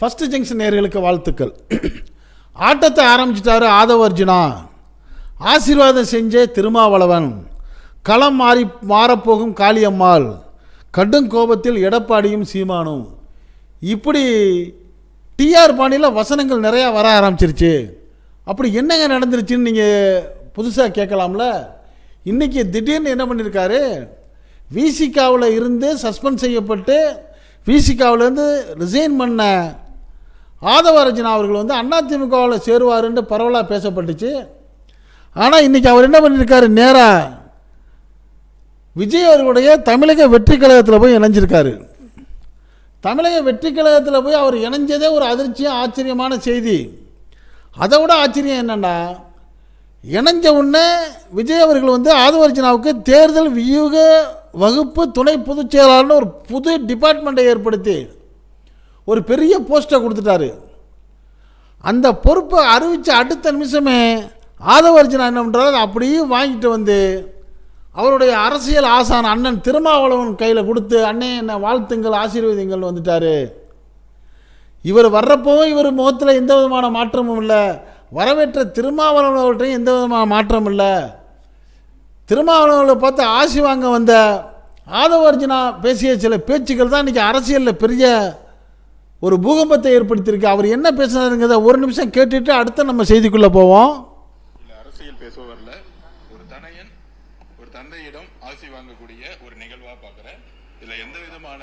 First junction நேர்களுக்கு வாழ்த்துக்கள். ஆட்டத்தை ஆரம்பிச்சிட்டாரு ஆதவ அர்ஜுனா ஆசீர்வாதம் செஞ்ச திருமாவளவன். களம் மாறி மாறப்போகும் காளியம்மாள். கடும் கோபத்தில் எடப்பாடியும் சீமானும். இப்படி டிஆர் பாணியில் வசனங்கள் நிறையா வர ஆரம்பிச்சிருச்சு. அப்படி என்னங்க நடந்துருச்சுன்னு நீங்கள் புதுசாக கேட்கலாம்ல? இன்றைக்கி திடீர்னு என்ன பண்ணியிருக்காரு விசிகாவில் இருந்து சஸ்பெண்ட் செய்யப்பட்டு விசிகாவிலேருந்து ரிசைன் பண்ண ஆதவரஞ்சனா அவர்கள் வந்து அதிமுகவில் சேருவாருன்ட்டு பரவலாக பேசப்பட்டுச்சு. ஆனால் இன்றைக்கி அவர் என்ன பண்ணியிருக்காரு நேராக விஜய் அவர்களுடைய தமிழக வெற்றி கழகத்தில் போய் இணைஞ்சிருக்காரு. தமிழக வெற்றி கழகத்தில் போய் அவர் இணைஞ்சதே ஒரு அதிர்ச்சியும் ஆச்சரியமான செய்தி. அதை விட ஆச்சரியம் என்னென்னா இணைஞ்ச உடனே விஜய் அவர்கள் வந்து ஆதவர்ஜனாவுக்கு தேர்தல் வியூக வகுப்பு துணை பொதுச் செயலாளர்னு ஒரு புது டிபார்ட்மெண்ட்டை ஏற்படுத்தி ஒரு பெரிய போஸ்ட்டை கொடுத்துட்டாரு. அந்த பொறுப்பை அறிவித்த அடுத்த நிமிஷமே ஆதவர்ஜனா என்ன பண்ணுறாரு அப்படியே வாங்கிட்டு வந்து அவருடைய அரசியல் ஆசான் அண்ணன் திருமாவளவன் கையில் கொடுத்து அண்ணே என்ன வாழ்த்துங்கள் ஆசீர்வதிங்கள் வந்துட்டாரு. இவர் வர்றப்பவும் இவர் முகத்தில் எந்த விதமான மாற்றமும் இல்லை. வரவேற்ற திருமாவளவன் அவர்கிட்டையும் எந்த விதமான மாற்றமும் இல்லை. திருமாவளவனை பார்த்து ஆசி வாங்க வந்த ஆதவர்ஜனா பேசிய சில பேச்சுக்கள் தான் இன்றைக்கி அரசியலில் பெரிய ஒரு பூகம்பத்தை ஏற்படுத்தியிருக்கு. அவர் என்ன பேசுனாருங்கிறத ஒரு நிமிஷம் கேட்டுட்டு அடுத்த நம்ம செய்திக்குள்ளே போவோம். இல்ல அரசியல் பேசுபவர்ல ஒரு தனையன் ஒரு தந்தையிடம் ஆசி வாங்கக்கூடிய ஒரு நிகழ்வாக பார்க்குறேன் இதில் எந்த விதமான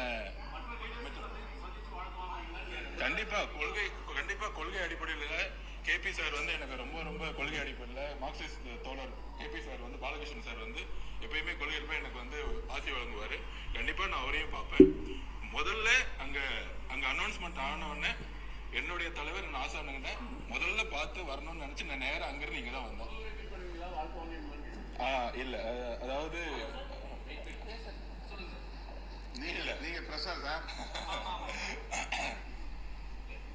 கண்டிப்பாக கொள்கை கண்டிப்பாக கொள்கை அடிப்படையில் கேபி சார் வந்து எனக்கு ரொம்ப ரொம்ப கொள்கை அடிப்படையில் மார்க்சிஸ்ட் தோழர் கேபி சார் வந்து பாலகிருஷ்ணன் சார் வந்து எப்பயுமே கொள்கை எனக்கு வந்து ஆசி வழங்குவார். கண்டிப்பாக நான் அவரையும் பார்ப்பேன். முதல்ல அங்க அங்க அனௌன்ஸ்மெண்ட் ஆன உடனே என்னுடைய தலைவர் என்ன ஆசானுங்க முதல்ல பார்த்து வரணும்னு நினைச்சு நான் நேரா அங்கிருந்து இங்க தான் வந்தேன். ஆ இல்ல அதாவது நீ இல்ல. நீங்க பிரசாத் சார்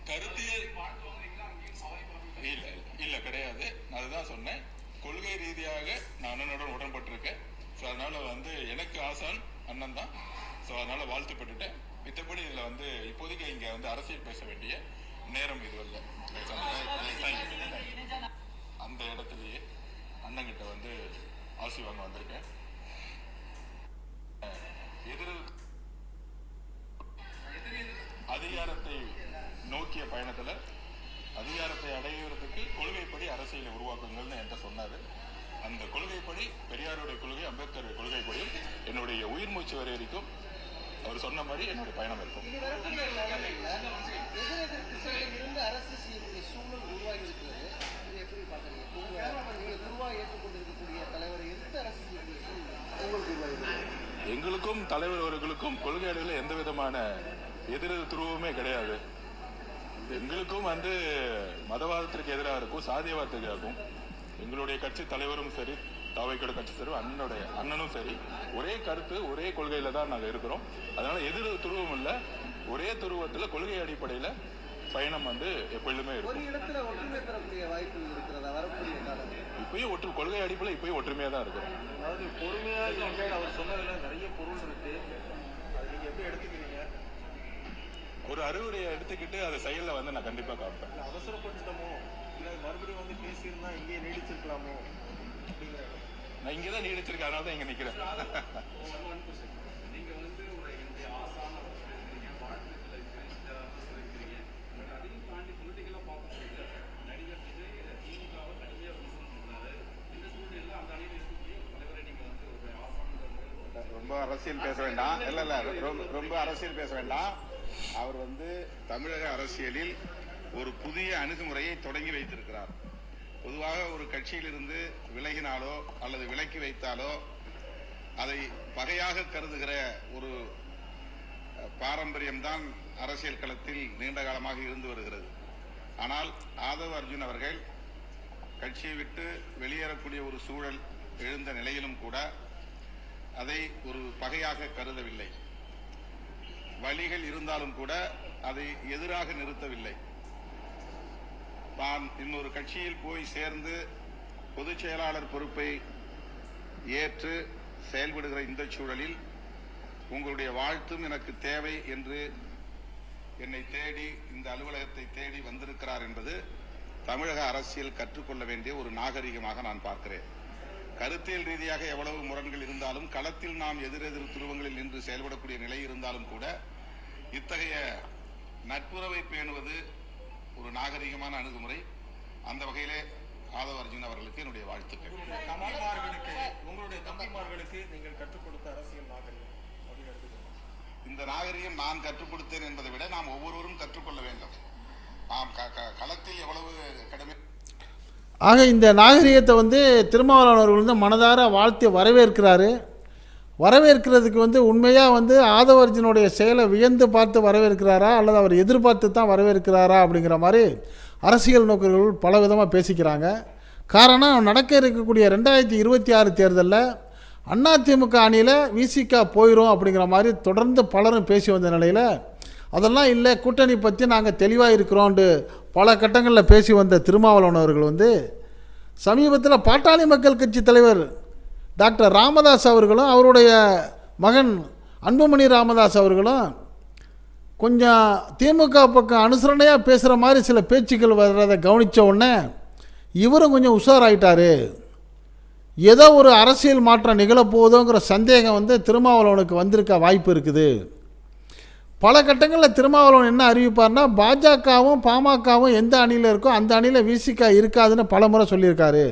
கருத்தியல் இல்ல இல்ல கிடையாது. நான் அதுதான் சொன்னேன். கொள்கை ரீதியாக நான் அண்ணனுடன் உடன்பட்டிருக்கேன். ஸோ அதனால வந்து எனக்கு ஆசான் அண்ணன் தான். ஸோ அதனால வாழ்த்துப்பட்டுட்டேன் மித்தபடி இதில் வந்து இப்போதைக்கு இங்கே வந்து அரசியல் பேச வேண்டிய நேரம் இது இல்லை. அந்த இடத்துலயே அண்ணங்கிட்ட வந்து ஆசி வாங்க வந்திருக்கேன். எதிரில் அதிகாரத்தை நோக்கிய பயணத்துல அதிகாரத்தை அடைகிறதுக்கு கொள்கைப்படி அரசியலை உருவாக்குங்கள்னு என்கிட்ட சொன்னாரு. அந்த கொள்கைப்படி பெரியாருடைய கொள்கை அம்பேத்கருடைய கொள்கைப்படி என்னுடைய உயிர் மூச்சு வரை வரைக்கும் அவர் சொன்ன மாதிரி என்னுடைய பயணம் இருக்கும். எங்களுக்கும் தலைவர் அவர்களுக்கும் கொள்கை அடைவில் எந்த விதமான எதிர் துருவமே கிடையாது. எங்களுக்கும் வந்து மதவாதத்திற்கு எதிராக இருக்கும் சாதியவாதத்துக்கு எதிராகும் எங்களுடைய கட்சி தலைவரும் சரி தாவைக்கோட கட்சி சரி அண்ணனுடைய அண்ணனும் சரி. ஒரே கருத்து ஒரே கொள்கையில தான் நாங்கள் இருக்கிறோம். அதனால எதிர் துருவம் இல்லை. ஒரே துருவத்தில் கொள்கை அடிப்படையில் பயணம் வந்து எப்பொழுதுமே ஒரு இருக்கும் இடத்துல ஒற்றுமை பெறக்கூடிய வாய்ப்புகள் இருக்கிறதா? வரக்கூடிய காலம் இப்பயும் ஒற்று கொள்கை அடிப்படையில் இப்பயும் ஒற்றுமையாக தான் இருக்கிறோம். அதாவது பொறுமையா இருங்க அவர் சொன்னதுல நிறைய பொருள் இருக்கு. அது நீங்க எப்படி எடுத்துக்கிறீங்க? ஒரு அறிவுரையை எடுத்துக்கிட்டு அதை செயலில் வந்து நான் கண்டிப்பாக காப்பேன். இல்ல அவசரப்பட்டுட்டோமோ இல்ல மறுபடியும் வந்து பேசியிருந்தா இங்கேயே நீடிச்சிருக்கலாமோ? நான் இங்கே தான் நீடிச்சிருக்கேன் அதனால தான் இங்கே நிற்கிறேன் ரொம்ப அரசியல் பேச வேண்டாம். இல்ல இல்ல ரொம்ப ரொம்ப அரசியல் பேச வேண்டாம். அவர் வந்து தமிழக அரசியலில் ஒரு புதிய அணுகுமுறையை தொடங்கி வைத்திருக்கிறார். பொதுவாக ஒரு கட்சியிலிருந்து விலகினாலோ அல்லது விலக்கி வைத்தாலோ அதை பகையாக கருதுகிற ஒரு பாரம்பரியம்தான் அரசியல் களத்தில் நீண்ட காலமாக இருந்து வருகிறது. ஆனால் ஆதவ் அர்ஜுன் அவர்கள் கட்சியை விட்டு வெளியேறக்கூடிய ஒரு சூழல் எழுந்த நிலையிலும் கூட அதை ஒரு பகையாக கருதவில்லை. வழிகள் இருந்தாலும் கூட அதை எதிராக நிறுத்தவில்லை. நான் இன்னொரு கட்சியில் போய் சேர்ந்து பொதுச் செயலாளர் பொறுப்பை ஏற்று செயல்படுகிற இந்த சூழலில் உங்களுடைய வாழ்த்தும் எனக்கு தேவை என்று என்னை தேடி இந்த அலுவலகத்தை தேடி வந்திருக்கிறார் என்பது தமிழக அரசியல் கற்றுக்கொள்ள வேண்டிய ஒரு நாகரிகமாக நான் பார்க்கிறேன். கருத்தியல் ரீதியாக எவ்வளவு முரண்கள் இருந்தாலும் களத்தில் நாம் எதிரெதிர் துருவங்களில் நின்று செயல்படக்கூடிய நிலை இருந்தாலும் கூட இத்தகைய நட்புறவை பேணுவது ஒரு நாகரிகமான அணுகுமுறை. அந்த வகையிலே ஆதவ அர்ஜுன் அவர்களுக்கு என்னுடைய வாழ்த்துக்கள். உங்களுடைய தம்பிமார்களுக்கு நீங்கள் கற்றுக் கொடுத்த அரசியல் நாகரிகம். இந்த நாகரிகம் நான் கற்றுக் கொடுத்தேன் என்பதை விட நாம் ஒவ்வொருவரும் கற்றுக்கொள்ள வேண்டும். நாம் க- க- களத்தில் எவ்வளவு கடமை ஆக இந்த நாகரிகத்தை வந்து திருமாவளவன் அவர்கள் வந்து மனதார வாழ்த்தி வரவேற்கிறாரு. வரவேற்கிறதுக்கு வந்து உண்மையாக வந்து ஆதவர்ஜனுடைய செயலை வியந்து பார்த்து வரவேற்கிறாரா அல்லது அவர் எதிர்பார்த்து தான் வரவேற்கிறாரா அப்படிங்கிற மாதிரி அரசியல் நோக்கர்கள் பல விதமாக பேசிக்கிறாங்க. காரணம் நடக்க இருக்கக்கூடிய ரெண்டாயிரத்தி இருபத்தி ஆறு தேர்தலில் அதிமுக அணியில் விசிகா போயிடும் அப்படிங்கிற மாதிரி தொடர்ந்து பலரும் பேசி வந்த நிலையில் அதெல்லாம் இல்லை கூட்டணி பற்றி நாங்கள் தெளிவாக இருக்கிறோன்ட்டு பல கட்டங்களில் பேசி வந்த திருமாவளவன் அவர்கள் வந்து சமீபத்தில் பாட்டாளி மக்கள் கட்சி தலைவர் டாக்டர் ராமதாஸ் அவர்களும் அவருடைய மகன் அன்புமணி ராமதாஸ் அவர்களும் கொஞ்சம் திமுக பக்கம் அனுசரணையாக பேசுகிற மாதிரி சில பேச்சுக்கள் வர்றதை கவனித்த உடனே இவரும் கொஞ்சம் உஷாராயிட்டார். ஏதோ ஒரு அரசியல் மாற்றம் நிகழப்போகுதோங்கிற சந்தேகம் வந்து திருமாவளவனுக்கு வந்திருக்க வாய்ப்பு இருக்குது. பல கட்டங்களில் திருமாவளவன் என்ன அறிவிப்பார்னா பாஜகவும் பாமகவும் எந்த அணியில் இருக்கோ அந்த அணியில் விசிகா இருக்காதுன்னு பல முறை சொல்லியிருக்காரு.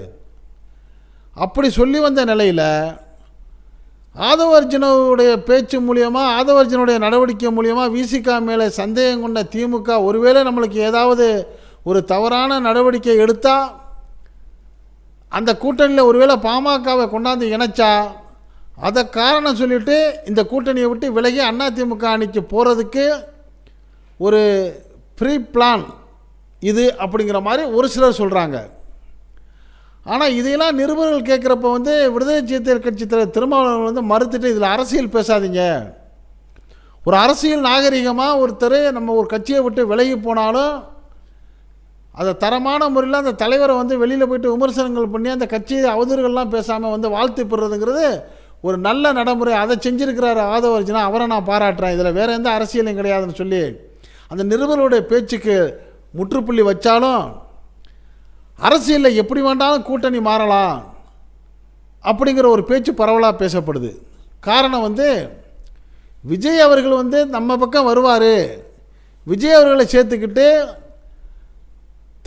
அப்படி சொல்லி வந்த நிலையில் ஆதவர்ஜுனவுடைய பேச்சு மூலியமாக ஆதவர்ஜுனுடைய நடவடிக்கை மூலியமாக விசிகா மேலே சந்தேகம் கொண்ட திமுக ஒருவேளை நம்மளுக்கு ஏதாவது ஒரு தவறான நடவடிக்கை எடுத்தால் அந்த கூட்டணியில் ஒருவேளை பாமகவை கொண்டாந்து இணைச்சா அதை காரணம் சொல்லிவிட்டு இந்த கூட்டணியை விட்டு விலகி அதிமுக அணிக்கு போகிறதுக்கு ஒரு ப்ரீ பிளான் இது அப்படிங்கிற மாதிரி ஒரு சிலர் சொல்கிறாங்க ஆனால் இதையெல்லாம் நிருபர்கள் கேட்குறப்ப வந்து விடுதலை சிறுத்தைகள் கட்சி தலைவர் திருமாவளவன் வந்து மறுத்துட்டு இதில் அரசியல் பேசாதீங்க. ஒரு அரசியல் நாகரிகமாக ஒருத்தர் நம்ம ஒரு கட்சியை விட்டு விலகி போனாலும் அதை தரமான முறையில் அந்த தலைவரை வந்து வெளியில் போயிட்டு விமர்சனங்கள் பண்ணி அந்த கட்சியை அவதூறுகள்லாம் பேசாமல் வந்து வாழ்த்து பெறுறதுங்கிறது ஒரு நல்ல நடைமுறை. அதை செஞ்சிருக்கிறாரு ஆதவர்ஜினா அவரை நான் பாராட்டுறேன். இதில் வேறு எந்த அரசியலும் கிடையாதுன்னு சொல்லி அந்த நிருபர்களுடைய பேச்சுக்கு முற்றுப்புள்ளி வச்சாலும் அரசியலில் எப்படி வேண்டாலும் கூட்டணி மாறலாம் அப்படிங்கிற ஒரு பேச்சு பரவலாக பேசப்படுது. காரணம் வந்து விஜய் அவர்கள் வந்து நம்ம பக்கம் வருவார். விஜய் அவர்களை சேர்த்துக்கிட்டு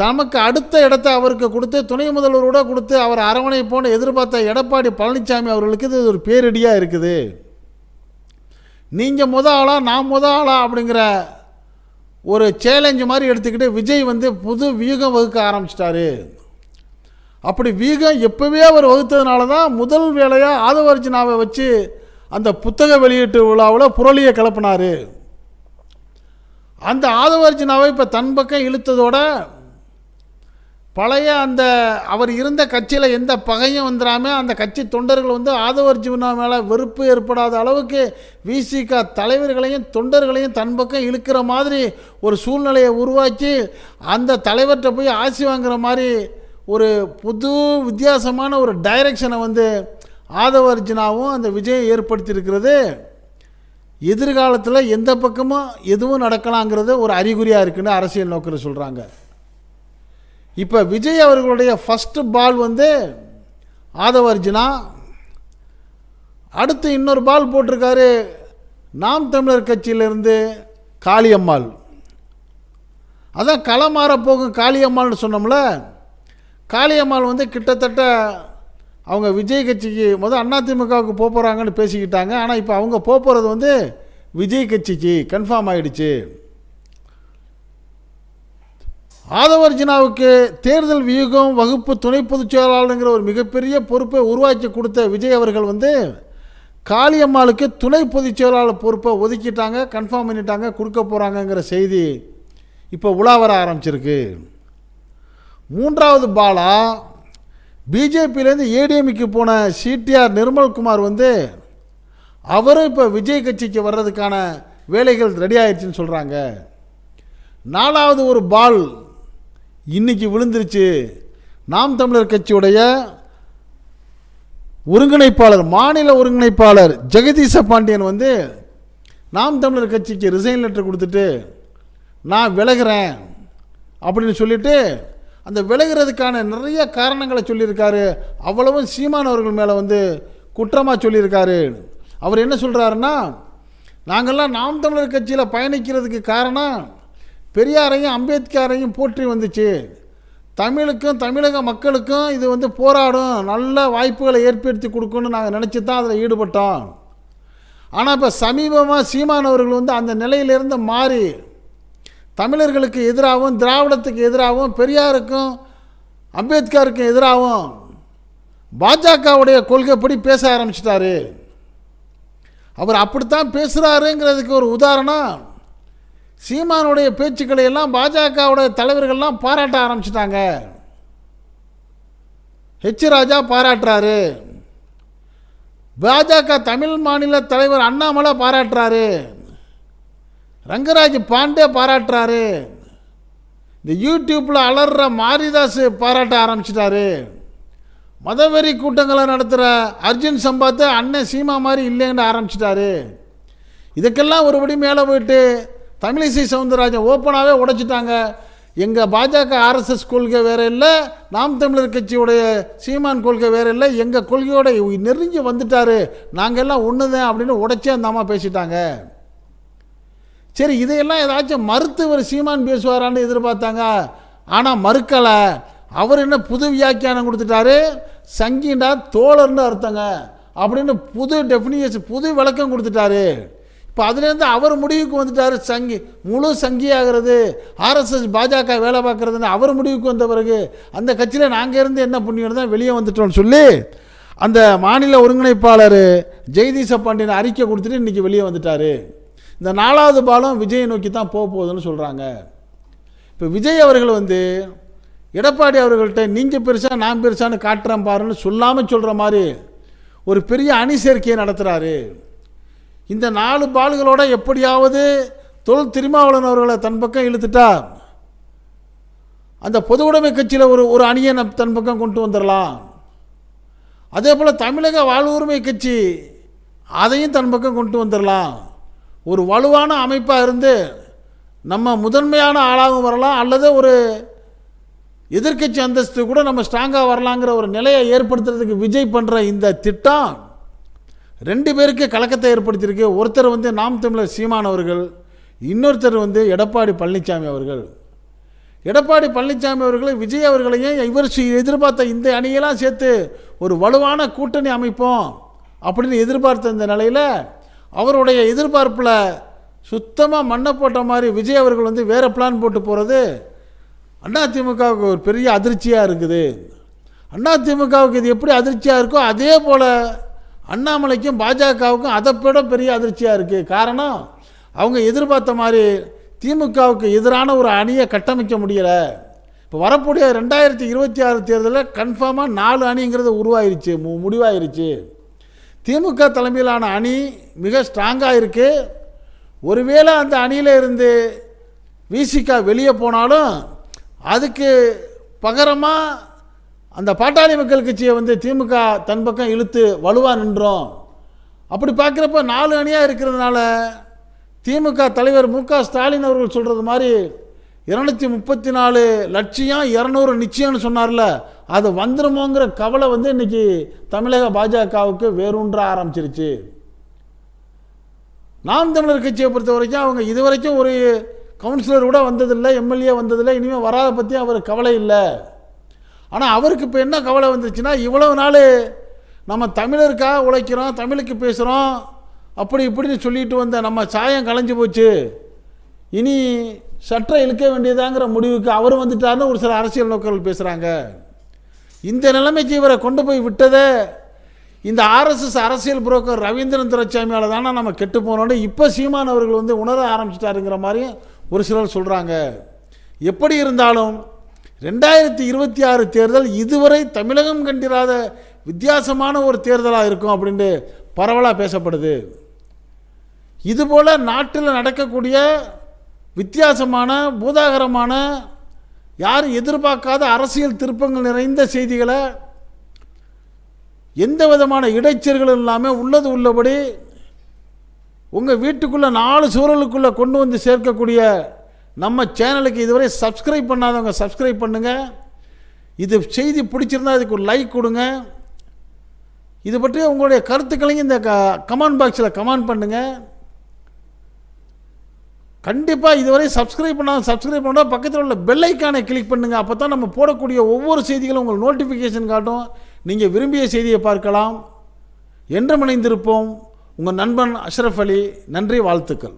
தமக்கு அடுத்த இடத்த அவருக்கு கொடுத்து துணை முதல்வரோட கொடுத்து அவர் அரவணைப்போன்னு எதிர்பார்த்த எடப்பாடி பழனிசாமி அவர்களுக்கு இது ஒரு பேரிடியாக இருக்குது. நீங்கள் முத ஆளா நான் முத ஆளா அப்படிங்கிற ஒரு சேலஞ்சு மாதிரி எடுத்துக்கிட்டு விஜய் வந்து புது வியூகம் வகுக்க ஆரம்பிச்சிட்டாரு. அப்படி வீகம் எப்போவே அவர் வகுத்ததுனால தான் முதல் வேலையாக ஆதவர்ஜனாவை வச்சு அந்த புத்தக வெளியீட்டு விழாவில் புரளியை கிளப்பினார். அந்த ஆதவர்ஜனாவை இப்போ தன் பக்கம் இழுத்ததோட பழைய அந்த அவர் இருந்த கட்சியில் எந்த பகையும் வந்துடாமல் அந்த கட்சி தொண்டர்கள் வந்து ஆதவர்ஜுனா மேலே வெறுப்பு ஏற்படாத அளவுக்கு விசிக தலைவர்களையும் தொண்டர்களையும் தன் பக்கம் இழுக்கிற மாதிரி ஒரு சூழ்நிலையை உருவாக்கி அந்த தலைவர்கிட்ட போய் ஆசி வாங்குகிற மாதிரி ஒரு புது வித்தியாசமான ஒரு டைரக்ஷனை வந்து ஆதவர்ஜினாவும் அந்த விஜயம் ஏற்படுத்தியிருக்கிறது. எதிர்காலத்தில் எந்த பக்கமும் எதுவும் நடக்கலாங்கிறது ஒரு அறிகுறியாக இருக்குன்னு அரசியல் நோக்கில் சொல்கிறாங்க இப்போ விஜய் அவர்களுடைய ஃபஸ்ட்டு பால் வந்து ஆதவர்ஜுனா அடுத்து இன்னொரு பால் போட்டிருக்காரு நாம் தமிழர் கட்சியிலிருந்து காளியம்மாள். அதான் களம் மாற போகும் காளியம்மாள்னு சொன்னோம்ல காளியம்மாள் வந்து கிட்டத்தட்ட அவங்க விஜய் கட்சிக்கு முதல் அதிமுகவுக்கு போக போகிறாங்கன்னு பேசிக்கிட்டாங்க. ஆனால் இப்போ அவங்க போக போகிறது வந்து விஜய் கட்சிக்கு கன்ஃபார்ம் ஆகிடுச்சு ஆதவர்ஜினாவுக்கு தேர்தல் வியூகம் வகுப்பு துணை பொதுச் செயலாளருங்கிற ஒரு மிகப்பெரிய பொறுப்பை உருவாக்கி கொடுத்த விஜய் அவர்கள் வந்து காளியம்மாளுக்கு துணை பொதுச் செயலாளர் பொறுப்பை ஒதுக்கிட்டாங்க கன்ஃபார்ம் பண்ணிட்டாங்க கொடுக்க போகிறாங்கங்கிற செய்தி இப்போ உலா வர ஆரம்பிச்சிருக்கு. மூன்றாவது பாலா பிஜேபியிலேருந்து ஏடிஎம்க்கு போன சிடிஆர் நிர்மல்குமார் வந்து அவரும் இப்போ விஜய் கட்சிக்கு வர்றதுக்கான வேலைகள் ரெடி ஆயிடுச்சுன்னு சொல்கிறாங்க நாலாவது ஒரு பால் இன்னைக்கு விழுந்துருச்சு. நாம் தமிழர் கட்சியுடைய ஒருங்கிணைப்பாளர் மாநில ஒருங்கிணைப்பாளர் ஜெகதீச பாண்டியன் வந்து நாம் தமிழர் கட்சிக்கு ரிசைன் லெட்டர் கொடுத்துட்டு நான் விலகிறேன் அப்படின்னு சொல்லிட்டு அந்த விலகிறதுக்கான நிறைய காரணங்களை சொல்லியிருக்காரு. அவ்வளவும் சீமான் அவர்கள் மேலே வந்து குற்றமாக சொல்லியிருக்காரு. அவர் என்ன சொல்கிறாருன்னா நாங்கள்லாம் நாம் தமிழர் கட்சியில் பயணிக்கிறதுக்கு காரணம் பெரியாரையும் அம்பேத்கரையும் போற்றி வந்துச்சு. தமிழுக்கும் தமிழக மக்களுக்கும் இது வந்து போராடும் நல்ல வாய்ப்புகளை ஏற்படுத்தி கொடுக்கணும்னு நாங்கள் நினச்சி தான் அதில் ஈடுபட்டோம். ஆனால் இப்போ சமீபமாக சீமானவர்கள் வந்து அந்த நிலையிலிருந்து மாறி தமிழர்களுக்கு எதிராகவும் திராவிடத்துக்கு எதிராகவும் பெரியாருக்கும் அம்பேத்கருக்கும் எதிராகவும் பாஜகவுடைய கொள்கைப்படி பேச ஆரம்பிச்சிட்டாரு. அவர் அப்படித்தான் பேசுகிறாருங்கிறதுக்கு ஒரு உதாரணம். சீமானுடைய பேச்சுக்களை எல்லாம் பாஜகவுடைய தலைவர்கள்லாம் பாராட்ட ஆரம்பிச்சிட்டாங்க. ஹெச் ராஜா பாராட்டுறாரு. பாஜக தமிழ் மாநில தலைவர் அண்ணாமலை பாராட்டுறாரு. ரங்கராஜ் பாண்டே பாராட்டுறாரு. இந்த யூடியூப்பில் அலறுற மாரிதாஸ் பாராட்ட ஆரம்பிச்சிட்டாரு. மதவெறி கூட்டங்களை நடத்துகிற அர்ஜுன் சம்பாத்தை அண்ணன் சீமா மாதிரி இல்லைன்னு ஆரம்பிச்சிட்டாரு. இதுக்கெல்லாம் ஒருபடி மேலே போயிட்டு தமிழிசை சவுந்தரராஜன் ஓப்பனாகவே உடைச்சிட்டாங்க. எங்கள் பாஜக ஆர்எஸ்எஸ் கொள்கை வேறு இல்லை நாம் தமிழர் கட்சியுடைய சீமான் கொள்கை வேறு இல்லை எங்கள் கொள்கையோட நெருங்கி வந்துட்டார். நாங்கள் எல்லாம் ஒன்று தான் அப்படின்னு உடைச்சே அந்த அம்மா பேசிட்டாங்க. சரி இதையெல்லாம் ஏதாச்சும் மருத்துவர் சீமான் பேசுவாரான்னு எதிர்பார்த்தாங்க. ஆனால் மறுக்கலை. அவர் என்ன புது வியாக்கியானம் கொடுத்துட்டாரு? சங்கிண்டா தோழர்னு அர்த்தங்க. அப்படின்னு புது டெஃபினிஷன் புது விளக்கம் கொடுத்துட்டாரு. இப்போ அதுலேருந்து அவர் முடிவுக்கு வந்துட்டார் சங்கி முழு சங்கியாகிறது ஆர்எஸ்எஸ் பாஜக வேலை பார்க்குறதுன்னு அவர் முடிவுக்கு வந்த பிறகு அந்த கட்சியில் நாங்கள் இருந்து என்ன புண்ணியம் தான் வெளியே வந்துட்டோம்னு சொல்லி அந்த மாநில ஒருங்கிணைப்பாளர் ஜெய்தீச பாண்டியன் அறிக்கை கொடுத்துட்டு இன்றைக்கி வெளியே வந்துட்டார். இந்த நாலாவது பாலம் விஜயை நோக்கி தான் போக போகுதுன்னு சொல்கிறாங்க இப்போ விஜய் அவர்கள் வந்து எடப்பாடி அவர்கள்ட்ட நீங்கள் பெருசா நான் பெருசான்னு காட்டுறேன் பாருன்னு சொல்லாமல் சொல்கிற மாதிரி ஒரு பெரிய அணி சேர்க்கையை நடத்துகிறாரு இந்த நாலு பால்களோட எப்படியாவது தொல் திருமாவளவன் அவர்களை தன் பக்கம் இழுத்துட்டா அந்த பொதுவுடைமை கட்சியில் ஒரு ஒரு அணியை நம் தன் பக்கம் கொண்டு வந்துடலாம் அதே போல் தமிழக வாழ்வுரிமை கட்சி அதையும் தன் பக்கம் கொண்டு வந்துடலாம் ஒரு வலுவான அமைப்பாக இருந்து நம்ம முதன்மையான ஆளாகவும் வரலாம். அல்லது ஒரு எதிர்க்கட்சி அந்தஸ்து கூட நம்ம ஸ்ட்ராங்காக வரலாங்கிற ஒரு நிலையை ஏற்படுத்துறதுக்கு விஜய் பண்ணுற இந்த திட்டம் ரெண்டு பேருக்கு கலக்கத்தை ஏற்படுத்தியிருக்கு. ஒருத்தர் வந்து நாம் தமிழர் சீமான் அவர்கள் இன்னொருத்தர் வந்து எடப்பாடி பழனிசாமி அவர்கள். எடப்பாடி பழனிசாமி அவர்களை விஜய் அவர்களையும் இவர் எதிர்பார்த்த இந்த அணியெல்லாம் சேர்த்து ஒரு வலுவான கூட்டணி அமைப்போம் அப்படின்னு எதிர்பார்த்த இந்த நிலையில் அவருடைய எதிர்பார்ப்பில் சுத்தமாக மண்ணை போட்ட மாதிரி விஜய் அவர்கள் வந்து வேறு பிளான் போட்டு போகிறது அதிமுகவுக்கு ஒரு பெரிய அதிர்ச்சியாக இருக்குது. அதிமுகவுக்கு இது எப்படி அதிர்ச்சியாக இருக்கோ அதே போல் அண்ணாமலைக்கும் பாஜகவுக்கும் அதை விட பெரிய அதிர்ச்சியாக இருக்குது காரணம் அவங்க எதிர்பார்த்த மாதிரி திமுகவுக்கு எதிரான ஒரு அணியை கட்டமைக்க முடியலை. இப்போ வரக்கூடிய ரெண்டாயிரத்தி இருபத்தி ஆறு தேர்தலில் கன்ஃபார்மாக நாலு அணிங்கிறது உருவாயிருச்சு மு முடிவாயிருச்சு. திமுக தலைமையிலான அணி மிக ஸ்ட்ராங்காக இருக்குது ஒருவேளை அந்த அணியில் இருந்து விசிகா வெளியே போனாலும் அதுக்கு பகரமாக அந்த பாட்டாளி மக்கள் கட்சியை வந்து திமுக தன் பக்கம் இழுத்து வலுவாக நின்றோம். அப்படி பார்க்குறப்ப நாலு அணியாக இருக்கிறதுனால திமுக தலைவர் மு க ஸ்டாலின் அவர்கள் சொல்கிறது மாதிரி இரநூத்தி முப்பத்தி நாலு லட்சியம் இரநூறு நிச்சயம்னு சொன்னார்ல அது வந்துருமோங்கிற கவலை வந்து இன்னைக்கு தமிழக பாஜகவுக்கு வேரூன்ற ஆரம்பிச்சிருச்சு. நாம் தமிழர் கட்சியை பொறுத்த வரைக்கும் அவங்க இது வரைக்கும் ஒரு கவுன்சிலர் கூட வந்ததில்லை எம்எல்ஏ வந்ததில்லை இனிமேல் வராத பற்றி அவர் கவலை இல்லை. ஆனால் அவருக்கு இப்போ என்ன கவலை வந்துச்சுன்னா இவ்வளவு நாள் நம்ம தமிழருக்காக உழைக்கிறோம் தமிழுக்கு பேசுகிறோம் அப்படி இப்படின்னு சொல்லிட்டு வந்த நம்ம சாயம் கலைஞ்சு போச்சு. இனி சற்றை இழுக்க வேண்டியதாங்கிற முடிவுக்கு அவர் வந்துட்டாருன்னு ஒரு சில அரசியல் நோக்கர்கள் பேசுகிறாங்க இந்த நிலைமைக்கு இவரை கொண்டு போய் விட்டதே இந்த ஆர்எஸ்எஸ் அரசியல் புரோக்கர் ரவீந்திரன் துரைசாமியால் தானே நம்ம கெட்டு போனோன்னு இப்போ சீமான் அவர்கள் வந்து உணர ஆரம்பிச்சிட்டாருங்கிற மாதிரியும் ஒரு சிலர் சொல்கிறாங்க எப்படி இருந்தாலும் ரெண்டாயிரத்தி இருபத்தி ஆறு தேர்தல் இதுவரை தமிழகம் கண்டிராத வித்தியாசமான ஒரு தேர்தலாக இருக்கும் அப்படின்ட்டு பரவலாக பேசப்படுது. இதுபோல் நாட்டில் நடக்கக்கூடிய வித்தியாசமான பூதாகரமான யாரும் எதிர்பார்க்காத அரசியல் திருப்பங்கள் நிறைந்த செய்திகளை எந்த விதமான இடைச்சல்களும் இல்லாமல் உள்ளது உள்ளபடி உங்கள் வீட்டுக்குள்ளே நாலு சூழலுக்குள்ளே கொண்டு வந்து சேர்க்கக்கூடிய நம்ம சேனலுக்கு இதுவரை சப்ஸ்கிரைப் பண்ணாதவங்க சப்ஸ்கிரைப் பண்ணுங்கள் இது செய்தி பிடிச்சிருந்தா அதுக்கு ஒரு லைக் கொடுங்க. இது பற்றி உங்களுடைய கருத்துக்களையும் இந்த க கமெண்ட் பாக்ஸில் கமெண்ட் பண்ணுங்கள் கண்டிப்பாக இதுவரை சப்ஸ்கிரைப் பண்ணால் சப்ஸ்கிரைப் பண்ணால் பக்கத்தில் உள்ள பெல்லைக்கானை கிளிக் பண்ணுங்கள் அப்போ தான் நம்ம போடக்கூடிய ஒவ்வொரு செய்திகளும் உங்களுக்கு நோட்டிஃபிகேஷன் காட்டும். நீங்கள் விரும்பிய செய்தியை பார்க்கலாம். என்றும் இணைந்திருப்போம். உங்கள் நண்பன் அஷ்ரஃப் அலி நன்றி வாழ்த்துக்கள்.